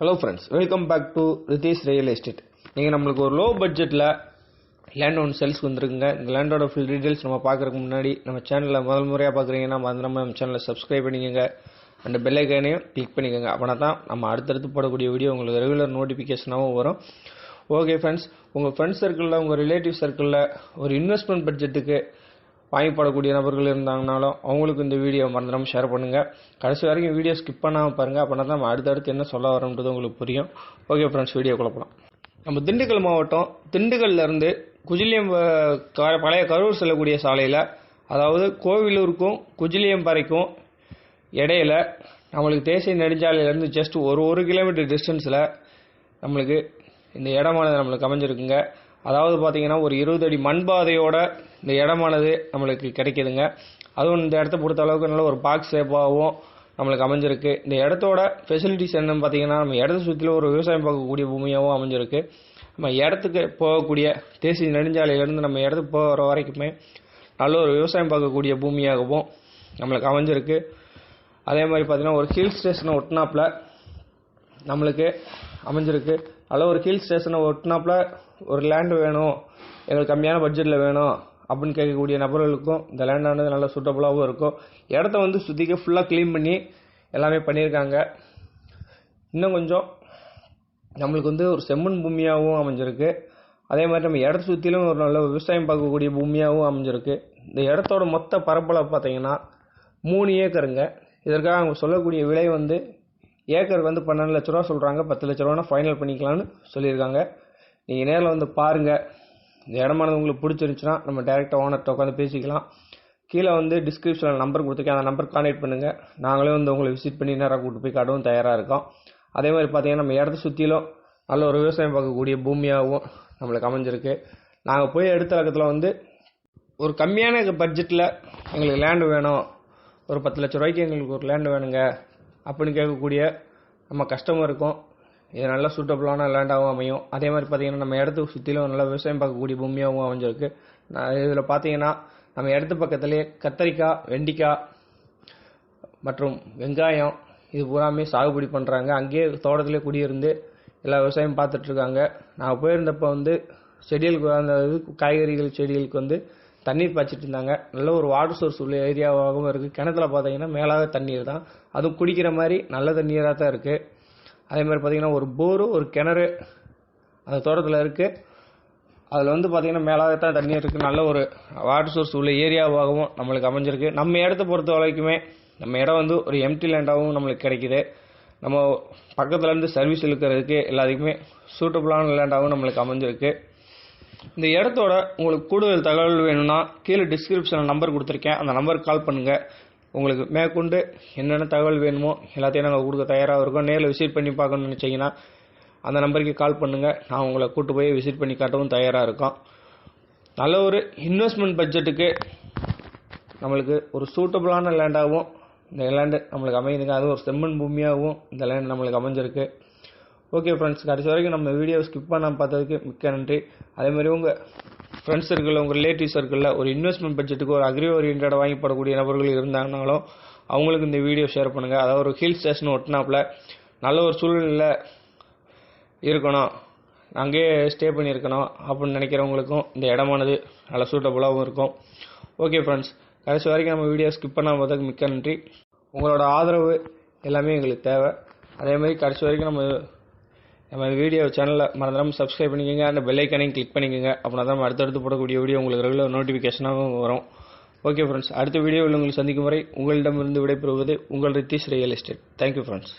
Hello friends welcome back to Ritheesh real estate நீங்கள் நம்மளுக்கு ஒரு லோ பட்ஜெட்டில் லேண்ட் ஒன் சேல்ஸ் வந்திருக்குங்க. இந்த லேண்டோட ஃபுல் டீட்டெயில்ஸ் நம்ம பார்க்குறதுக்கு முன்னாடி நம்ம சேனலில் முதல் முறையாக பார்க்குறீங்கன்னா மறந்துடாம நம்ம சேனலை சப்ஸ்கிரைப் பண்ணிக்கோங்க. அந்த பெல்லைக்கானையும் கிளிக் பண்ணிக்கோங்க. அப்படின்னா தான் நம்ம அடுத்தடுத்து போடக்கூடிய வீடியோ உங்களுக்கு ரெகுலர் நோட்டிஃபிகேஷனாகவும் வரும். ஓகே ஃப்ரெண்ட்ஸ் உங்கள் ஃப்ரெண்ட்ஸ் சர்க்கிளில் உங்கள் ரிலேட்டிவ் சர்க்கிளில் ஒரு இன்வெஸ்ட்மெண்ட் பட்ஜெட்டுக்கு வாங்கிப்படக்கூடிய நபர்கள் இருந்தாங்கனாலும் அவங்களுக்கு இந்த வீடியோ மறந்துடாமல் ஷேர் பண்ணுங்கள் கடைசி வரைக்கும் வீடியோ ஸ்கிப் பண்ணாமல் பாருங்கள் அப்படின்னா தான் நம்ம அடுத்தடுத்து என்ன சொல்ல வரோன்றது உங்களுக்கு புரியும். ஓகே ஃப்ரெண்ட்ஸ் வீடியோ குழப்பலாம் நம்ம திண்டுக்கல் மாவட்டம் திண்டுக்கல்லேருந்து குஜிலியம் க- பழைய கரூர் செல்லக்கூடிய சாலையில் அதாவது கோவிலூருக்கும் குஜிலியம்பாறைக்கும் இடையில நம்மளுக்கு தேசிய நெடுஞ்சாலையிலேருந்து ஜஸ்ட் ஒரு ஒரு கிலோமீட்டர் டிஸ்டன்ஸில் நம்மளுக்கு இந்த இடமானது நம்மளுக்கு அமைஞ்சிருக்குங்க. அதாவது பார்த்தீங்கன்னா ஒரு இருபது அடி மண் பாதையோட இந்த இடமானது நம்மளுக்கு கிடைக்குதுங்க. அதுவும் இந்த இடத்த பொறுத்த அளவுக்கு நல்ல ஒரு பார்க் ஷேப்பாகவும் நம்மளுக்கு அமைஞ்சிருக்கு. இந்த இடத்தோட ஃபெசிலிட்டிஸ் என்னன்னு பார்த்தீங்கன்னா நம்ம இடத்த சுற்றிலும் ஒரு விவசாயம் பார்க்கக்கூடிய பூமியாகவும் அமைஞ்சிருக்கு. நம்ம இடத்துக்கு போகக்கூடிய தேசிய நெடுஞ்சாலையிலேருந்து நம்ம இடத்துக்கு போகிற வரைக்குமே நல்ல ஒரு விவசாயம் பார்க்கக்கூடிய பூமியாகவும் நம்மளுக்கு அமைஞ்சிருக்கு. அதே மாதிரி பார்த்தீங்கன்னா ஒரு ஹில் ஸ்டேஷனை ஒட்டினாப்புல நம்மளுக்கு அமைஞ்சிருக்கு. அதில் ஒரு ஹில் ஸ்டேஷனை ஒட்டினாப்புல ஒரு லேண்டு வேணும் எங்களுக்கு கம்மியான பட்ஜெட்டில் வேணும் அப்படின்னு கேட்கக்கூடிய நபர்களுக்கும் இந்த லேண்டானது நல்லா சூட்டபுளாகவும் இருக்கும். இடத்த வந்து சுற்றிக்க ஃபுல்லாக க்ளீன் பண்ணி எல்லாமே பண்ணியிருக்காங்க. இன்னும் கொஞ்சம் நம்மளுக்கு வந்து ஒரு செம்மண் பூமியாகவும் அமைஞ்சிருக்கு. அதே மாதிரி நம்ம இடத்த சுற்றிலும் ஒரு நல்ல விவசாயம் பார்க்கக்கூடிய பூமியாகவும் அமைஞ்சிருக்கு. இந்த இடத்தோட மொத்த பரப்பளவு பார்த்தீங்கன்னா மூணு ஏக்கருங்க இதற்காக அவங்க சொல்லக்கூடிய விலை வந்து ஏக்கருக்கு வந்து பன்னெண்டு லட்ச ரூபா சொல்கிறாங்க பத்து லட்ச ரூபானா ஃபைனல் பண்ணிக்கலாம்னு சொல்லியிருக்காங்க. நீங்கள் நேரில் வந்து பாருங்கள் இந்த இடமானது உங்களுக்கு பிடிச்சிருந்துச்சுன்னா நம்ம டேரெக்டாக ஓனர்கிட்ட உட்காந்து பேசிக்கலாம். கீழே வந்து டிஸ்கிரிப்ஷனில் நம்பர் கொடுத்துருக்கேன். அந்த நம்பர் கான்டாக்ட் பண்ணுங்கள் நாங்களே வந்து உங்களை விசிட் பண்ணி நேராக கூட்டு போய் காட்டவும் தயாராக இருக்கோம். அதே மாதிரி பார்த்தீங்கன்னா நம்ம இடத்த சுற்றிலும் நல்ல ஒரு விவசாயம் பார்க்கக்கூடிய பூமியாகவும் நம்மளுக்கு அமைஞ்சிருக்கு. நாங்கள் போய் எடுத்த இடத்துல வந்து ஒரு கம்மியான பட்ஜெட்டில் எங்களுக்கு லேண்டு வேணும். ஒரு பத்து லட்ச ரூபாய்க்கு எங்களுக்கு ஒரு லேண்டு வேணுங்க. அப்படின்னு கேட்கக்கூடிய நம்ம கஸ்டமருக்கும் இது நல்லா சூட்டபுளான லேண்டாகவும் அமையும். அதே மாதிரி பார்த்தீங்கன்னா நம்ம இடத்துக்கு சுற்றிலும் நல்லா விவசாயம் பார்க்கக்கூடிய பூமியாகவும் அமைஞ்சிருக்கு. நான் இதில் பார்த்தீங்கன்னா நம்ம இடத்து பக்கத்துலேயே கத்தரிக்காய் வெண்டிக்காய் மற்றும் வெங்காயம் இது பூராமே சாகுபடி பண்ணுறாங்க அங்கேயே தோட்டத்திலே குடியிருந்து எல்லா விவசாயம் பார்த்துட்ருக்காங்க நான் போயிருந்தப்போ வந்து செடிகளுக்கு அந்த காய்கறிகள் செடிகளுக்கு வந்து தண்ணீர் பாய்ச்சிட்டு இருந்தாங்க. நல்ல ஒரு வாட்டர் சோர்ஸ் உள்ள ஏரியாவாகவும் இருக்குது கிணத்துல பார்த்தீங்கன்னா மேலாக தண்ணீர் தான். அதுவும் குடிக்கிற மாதிரி நல்ல தண்ணீராக தான் இருக்குது அதே மாதிரி பார்த்தீங்கன்னா ஒரு போரு ஒரு கிணறு அந்த தோட்டத்தில் இருக்குது அதில் வந்து பார்த்தீங்கன்னா மேலாக தான் தண்ணி இருக்குது நல்ல ஒரு வாட்டர் சோர்ஸ் உள்ள ஏரியாவாகவும் நம்மளுக்கு அமைஞ்சிருக்கு. நம்ம இடத்த பொறுத்த வரைக்குமே நம்ம இடம் வந்து ஒரு எம்டி லேண்டாகவும் நம்மளுக்கு கிடைக்குது. நம்ம பக்கத்துலேருந்து சர்வீஸ் இழுக்கிறதுக்கு எல்லாத்துக்குமே சூட்டபுளான லேண்டாகவும் நம்மளுக்கு அமைஞ்சிருக்கு. இந்த இடத்தோட உங்களுக்கு கூடுதல் தகவல் வேணும்னா கீழே டிஸ்கிரிப்ஷனில் நம்பர் கொடுத்துருக்கேன். அந்த நம்பருக்கு கால் பண்ணுங்கள் உங்களுக்கு மேற்கொண்டு என்னென்ன தகவல் வேணுமோ எல்லாத்தையும் நாங்கள் கொடுக்க தயாராக இருக்கோம். நேரில் விசிட் பண்ணி பார்க்கணும்னு நினச்சிங்கன்னா அந்த நம்பருக்கு கால் பண்ணுங்கள் நான் உங்களை கூட்டு போய் விசிட் பண்ணி காட்டவும் தயாராக இருக்கோம். நல்ல ஒரு இன்வெஸ்ட்மெண்ட் பட்ஜெட்டுக்கு நம்மளுக்கு ஒரு சூட்டபுளான லேண்டாகவும் இந்த லேண்டு நம்மளுக்கு அமையுதுங்க. அதுவும் ஒரு செம்மண் பூமியாகவும் இந்த லேண்ட் நம்மளுக்கு அமைஞ்சிருக்கு. ஓகே ஃப்ரெண்ட்ஸ் கடைசி வரைக்கும் நம்ம வீடியோ ஸ்கிப் பண்ணாம பார்த்ததுக்கு மிக்க நன்றி. அதே மாதிரி உங்கள் ஃப்ரெண்ட்ஸ் சர்க்கிளில் உங்கள் ரிலேட்டிவ் சர்க்கிளில் ஒரு இன்வெஸ்ட்மெண்ட் பட்ஜெட்டுக்கு ஒரு அக்ரி ஓரியன்டாக வாங்கிப்படக்கூடிய நபர்கள் இருந்தாங்கனாலும் அவங்களுக்கு இந்த வீடியோ ஷேர் பண்ணுங்கள் அதாவது ஒரு ஹில் ஸ்டேஷன் ஒட்டினாப்புல நல்ல ஒரு சூழ்நிலையில் இருக்கணும். அங்கேயே ஸ்டே பண்ணியிருக்கணும் அப்படின்னு நினைக்கிறவங்களுக்கும் இந்த இடமானது நல்ல சூட்டபுளாகவும் இருக்கும். ஓகே ஃப்ரெண்ட்ஸ் கடைசி வரைக்கும் நம்ம வீடியோ ஸ்கிப் பண்ணாமல் பார்த்ததுக்கு மிக்க நன்றி. உங்களோட ஆதரவு எல்லாமே எங்களுக்கு தேவை. அதே மாதிரி கடைசி வரைக்கும் நம்ம நம்ம வீடியோ சேனலை மறந்துடாமல் சப்ஸ்கிரைப் பண்ணிக்கோங்க. அந்த பெல்லைக்கனையும் கிளிக் பண்ணிக்கோங்க. அப்படின்னா தான் அடுத்தடுத்து போடக்கூடிய வீடியோ உங்களுக்கு ரெகுலர் நோட்டிஃபிகேஷனாகவும் வரும். ஓகே ஃப்ரெண்ட்ஸ் அடுத்த வீடியோவில் உங்களை சந்திக்கும் வரை உங்களிடமிருந்து விடைபெறுவது உங்கள் Ritheesh real estate thank you friends